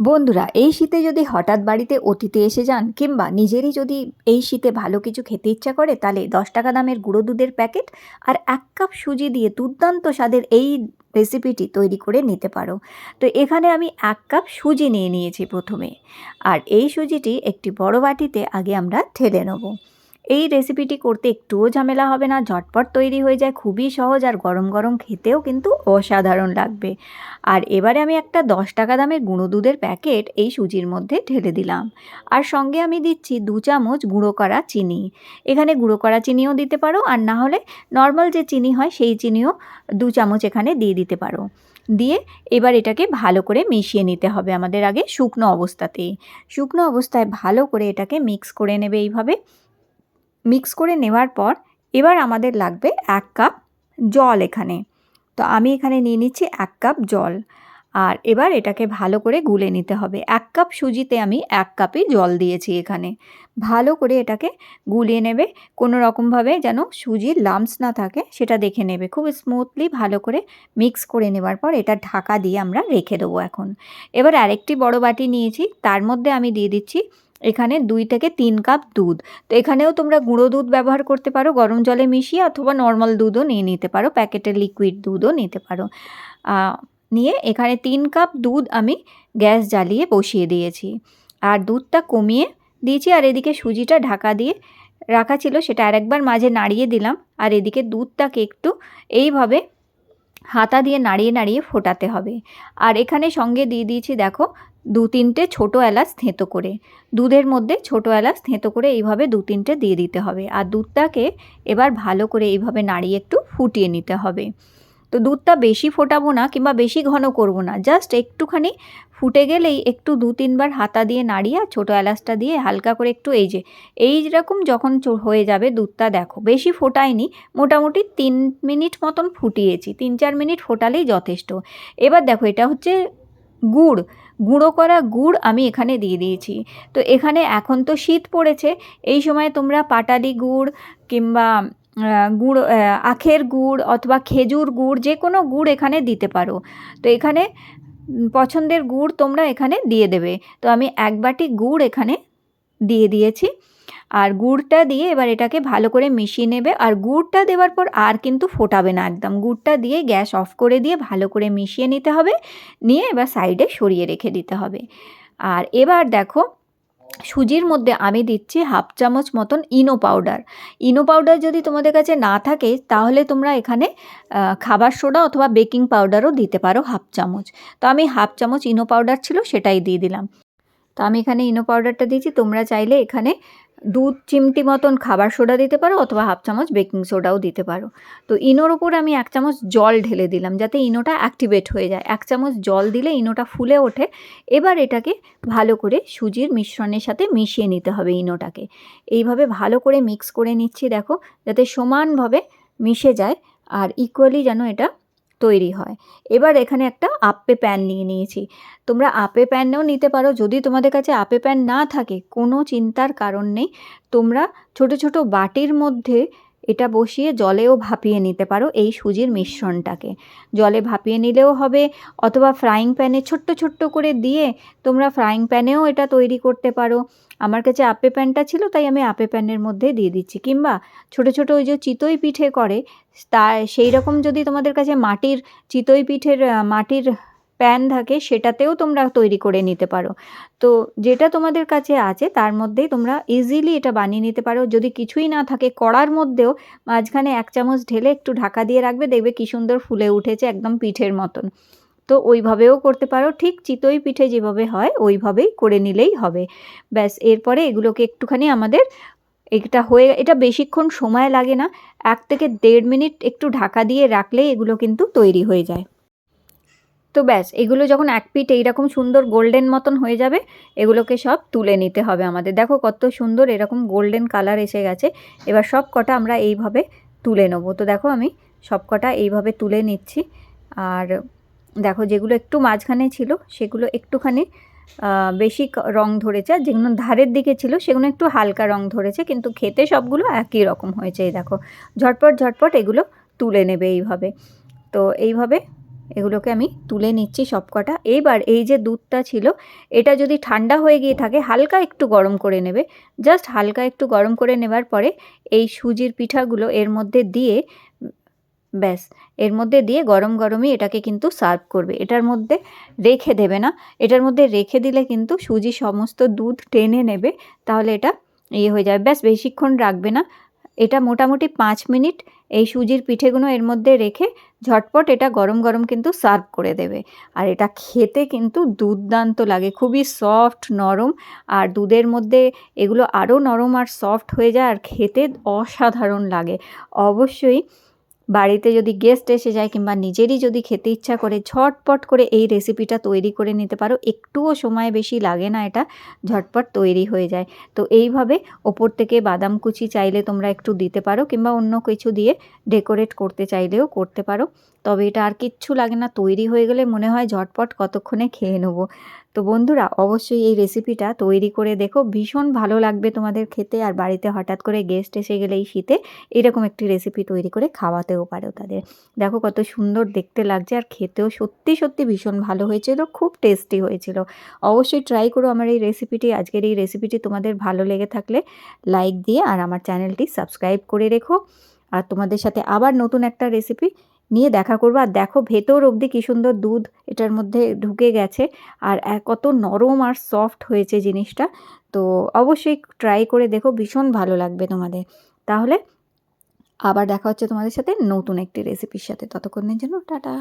বন্ধুরা, এই শীতে যদি হঠাৎ বাড়িতে অতিথি এসে যান কিংবা নিজেরই যদি এই শীতে ভালো কিছু খেতে ইচ্ছা করে, তাহলে দশ টাকা দামের গুঁড়ো দুধের প্যাকেট আর এক কাপ সুজি দিয়ে দুর্দান্ত স্বাদের এই রেসিপিটি তৈরি করে নিতে পারো। তো এখানে আমি এক কাপ সুজি নিয়ে নিয়েছি প্রথমে। আর এই সুজিটি একটি বড় বাটিতে আগে আমরা ঠেলে নেব। এই রেসিপিটি করতে একটুও ঝামেলা হবে না। ঝটপট তৈরি হয়ে যায়, খুবই সহজ আর গরম গরম খেতেও কিন্তু অসাধারণ লাগবে। আর এবারে আমি একটা দশ টাকা দামের গুঁড়ো দুধের প্যাকেট এই সুজির মধ্যে ঢেলে দিলাম। আর সঙ্গে আমি দিচ্ছি দু চামচ গুঁড়ো করা চিনি। এখানে গুঁড়ো করা চিনিও দিতে পারো, আর না হলে নর্মাল যে চিনি হয় সেই চিনিও দু চামচ এখানে দিয়ে দিতে পারো। দিয়ে এবার এটাকে ভালো করে মিশিয়ে নিতে হবে আমাদের আগে শুকনো অবস্থাতেই। শুকনো অবস্থায় ভালো করে এটাকে মিক্স করে নেবে এইভাবে। মিক্স করে নেওয়ার পর এবার আমাদের লাগবে এক কাপ জল এখানে। তো আমি এখানে নিয়ে নিচ্ছি এক কাপ জল। আর এবার এটাকে ভালো করে গুলে নিতে হবে। এক কাপ সুজিতে আমি এক কাপই জল দিয়েছি এখানে। ভালো করে এটাকে গুলিয়ে নেবে। কোনো রকমভাবে যেন সুজির লামস না থাকে, সেটা দেখে নেবে। খুব স্মুথলি ভালো করে মিক্স করে নেবার পর এটা ঢাকা দিয়ে আমরা রেখে দেবো এখন। এবার আরেকটি বড় বাটি নিয়েছি। তার মধ্যে আমি দিয়ে দিচ্ছি এখানে দুই থেকে তিন কাপ দুধ। তো এখানেও তোমরা গুঁড়ো দুধ ব্যবহার করতে পারো, গরম জলে মিশিয়ে অথবা নর্মাল দুধও নিয়ে নিতে পারো, প্যাকেটের লিকুইড দুধও নিতে পারো। নিয়ে এখানে তিন কাপ দুধ আমি গ্যাস জ্বালিয়ে বসিয়ে দিয়েছি। আর দুধটা কমিয়ে দিয়েছি, আর এদিকে সুজিটা ঢাকা দিয়ে রাখা ছিল, সেটা আরেকবার মাঝে নাড়িয়ে দিলাম। আর এদিকে দুধটাকে একটু এইভাবে হাতা দিয়ে নাড়িয়ে নাড়িয়ে ফোটাতে হবে। আর এখানে সঙ্গে দিয়ে দিয়েছি, দেখো দু তিনটে ছোটো এলাচ থেঁতো করে। দুধের মধ্যে ছোটো এলাচ থেঁতো করে এইভাবে দু তিনটে দিয়ে দিতে হবে। আর দুধটাকে এবার ভালো করে এইভাবে নাড়িয়ে একটু ফুটিয়ে নিতে হবে। তো দুধটা বেশি ফোটাবো না কিংবা বেশি ঘন করব না, জাস্ট একটুখানি ফুটে গেলেই একটু দু তিনবার হাতা দিয়ে নাড়িয়ে আর ছোটো এলাচটা দিয়ে হালকা করে একটু এই যে, এই রকম যখন হয়ে যাবে দুধটা দেখো। বেশি ফোটায়নি, মোটামুটি তিন মিনিট মতন ফুটিয়েছি। তিন চার মিনিট ফোটালেই যথেষ্ট। এবার দেখো এটা হচ্ছে গুড়। গুঁড়ো করা গুড় আমি এখানে দিয়ে দিয়েছি। তো এখানে এখন তো শীত পড়েছে, এই সময় তোমরা পাটালি গুড় কিংবা গুড় আখের গুড় অথবা খেজুর গুড় যে কোনো গুড় এখানে দিতে পারো। তো এখানে পছন্দের গুড় তোমরা এখানে দিয়ে দেবে। তো আমি এক বাটি গুড় এখানে দিয়ে দিয়েছি। আর গুড়টা দিয়ে এবার এটাকে ভালো করে মিশিয়ে নেবে। আর গুড়টা দেওয়ার পর আর কিন্তু ফোটাবে না একদম। গুড়টা দিয়ে গ্যাস অফ করে দিয়ে ভালো করে মিশিয়ে নিতে হবে। নিয়ে এবার সাইডে সরিয়ে রেখে দিতে হবে। আর এবার দেখো, সুজির মধ্যে আমি দিচ্ছি হাফ চামচ মতন ইনো পাউডার। ইনো পাউডার যদি তোমাদের কাছে না থাকে, তাহলে তোমরা এখানে খাবার সোডা অথবা বেকিং পাউডারও দিতে পারো হাফ চামচ। তো আমি হাফ চামচ ইনো পাউডার ছিল সেটাই দিয়ে দিলাম। তো আমি এখানে ইনো পাউডারটা দিয়েছি। তোমরা চাইলে এখানে দুধ, চিমটি মতন খাবার সোডা দিতে পারো অথবা হাফ চামচ বেকিং সোডাও দিতে পারো। তো ইনোর ওপর আমি এক চামচ জল ঢেলে দিলাম যাতে ইনোটা অ্যাক্টিভেট হয়ে যায়। এক চামচ জল দিলে ইনোটা ফুলে ওঠে। এবার এটাকে ভালো করে সুজির মিশ্রণের সাথে মিশিয়ে নিতে হবে ইনোটাকে। এইভাবে ভালো করে মিক্স করে নিচ্ছি, দেখো, যাতে সমানভাবে মিশে যায় আর ইকুয়ালি যেন এটা তৈরি হয়। এবার এখানে একটা আপে প্যান নিয়ে নিয়েছি। তোমরা আপে প্যানও নিতে পারো। যদি তোমাদের কাছে আপে প্যান না থাকে, কোনো চিন্তার কারণ নেই। তোমরা ছোট ছোট বাটির মধ্যে এটা বসিয়ে জলেও ভাপিয়ে নিতে পারো এই সুজির মিশ্রণটাকে। জলে ভাপিয়ে নিলেও হবে অথবা ফ্রাইং প্যানে ছোট্ট ছোট্ট করে দিয়ে তোমরা ফ্রাইং প্যানেও এটা তৈরি করতে পারো। আমার কাছে আপে প্যানটা ছিল, তাই আমি আপে প্যানের মধ্যে দিয়ে দিচ্ছি। কিংবা ছোট ছোট ওই যে চিতই পিঠে করে, তা সেই রকম যদি তোমাদের কাছে মাটির চিতই পিঠের মাটির প্যান থাকে সেটাতেও তোমরা তৈরি করে নিতে পারো। তো যেটা তোমাদের কাছে আছে তার মধ্যেই তোমরা ইজিলি এটা বানিয়ে নিতে পারো। যদি কিছুই না থাকে কড়ার মধ্যেও মাঝখানে এক চামচ ঢেলে একটু ঢাকা দিয়ে রাখবে, দেখবে কী সুন্দর ফুলে উঠেছে একদম পিঠের মতন। তো ওইভাবেও করতে পারো, ঠিক চিতই পিঠে যেভাবে হয় ওইভাবেই করে নিলেই হবে। ব্যাস, এরপরে এগুলোকে একটুখানি আমাদের এটা হয়ে, এটা বেশিক্ষণ সময় লাগে না, এক থেকে দেড় মিনিট একটু ঢাকা দিয়ে রাখলেই এগুলো কিন্তু তৈরি হয়ে যায়। তো ব্যাস, এগুলো যখন এক পিঠ এইরকম সুন্দর গোল্ডেন মতন হয়ে যাবে, এগুলোকে সব তুলে নিতে হবে আমাদের। দেখো কত সুন্দর এরকম গোল্ডেন কালার এসে গেছে। এবার সব কটা আমরা এইভাবে তুলে নেব। তো দেখো আমি সব কটা এইভাবে তুলে নিচ্ছি। আর দেখো যেগুলো একটু মাঝখানে ছিল, সেগুলো একটুখানি বেশি রং ধরেছে। আর যেগুলো ধারের দিকে ছিল, সেগুলো একটু হালকা রং ধরেছে, কিন্তু খেতে সবগুলো একই রকম হয়েছে, এই দেখো। ঝটপট ঝটপট এগুলো তুলে নেবে এইভাবে। তো এইভাবে এগুলোকে আমি তুলে নিচ্ছি সবকটা। এইবার এই যে দুধটা ছিল, এটা যদি ঠান্ডা হয়ে গিয়ে থাকে, হালকা একটু গরম করে নেবে। জাস্ট হালকা একটু গরম করে নেবার পরে এই সুজির পিঠাগুলো এর মধ্যে দিয়ে, ব্যাস, এর মধ্যে দিয়ে গরম গরমই এটাকে কিন্তু সার্ভ করবে। এটার মধ্যে রেখে দেবে না। এটার মধ্যে রেখে দিলে কিন্তু সুজি সমস্ত দুধ টেনে নেবে, তাহলে এটা ইয়ে হয়ে যাবে। ব্যাস, বেশিক্ষণ রাখবে না। এটা মোটামুটি পাঁচ মিনিট এই সুজির পিঠেগুলো এর মধ্যে রেখে ঝটপট এটা গরম গরম কিন্তু সার্ভ করে দেবে। আর এটা খেতে কিন্তু দুর্দান্ত লাগে, খুবই সফট, নরম। আর দুধের মধ্যে এগুলো আরও নরম আর সফট হয়ে যায় আর খেতে অসাধারণ লাগে। অবশ্যই বাড়িতে যদি গেস্ট এসে যায় কিংবা নিজেরই যদি খেতে ইচ্ছা করে, ঝটপট করে এই রেসিপিটা তৈরি করে নিতে পারো। একটুও সময় বেশি লাগে না এটা, ঝটপট তৈরি হয়ে যায়। তো এইভাবে ওপর থেকে বাদাম কুচি চাইলে তোমরা একটু দিতে পারো কিংবা অন্য কিছু দিয়ে ডেকোরেট করতে চাইলেও করতে পারো। তবে এটা আর কিচ্ছু লাগে না, তৈরি হয়ে গেলে মনে হয় ঝটপট কতক্ষণে খেয়ে নেব। তো বন্ধুরা, অবশ্যই এই রেসিপিটা তৈরি করে দেখো। ভীষণ ভালো লাগবে তোমাদের খেতে। আর বাড়িতে হঠাৎ করে গেস্ট এসে গেলে এই শীতে এরকম একটি রেসিপি তৈরি করে খাওয়াতেও পারো তাদের। দেখো কত সুন্দর দেখতে লাগছে। আর খেতেও সত্যি সত্যি ভীষণ ভালো হয়েছিল। খুব টেস্টি হয়েছিল। অবশ্যই ট্রাই করো আমার এই রেসিপিটি আজকের এই রেসিপিটি তোমাদের ভালো লেগে থাকলে লাইক দিয়ে আর আমার চ্যানেলটি সাবস্ক্রাইব করে রেখো। আর তোমাদের সাথে আবার নতুন একটা রেসিপি নিয়ে দেখা করব। আর দেখো ভেতর অবধি কী সুন্দর দুধ এটার মধ্যে ঢুকে গেছে। আর কত নরম আর সফট হয়েছে জিনিসটা। তো অবশ্যই ট্রাই করে দেখো, ভীষণ ভালো লাগবে তোমাদের। তাহলে আবার দেখা হচ্ছে তোমাদের সাথে নতুন একটি রেসিপির সাথে। ততক্ষণের জন্য টাটা।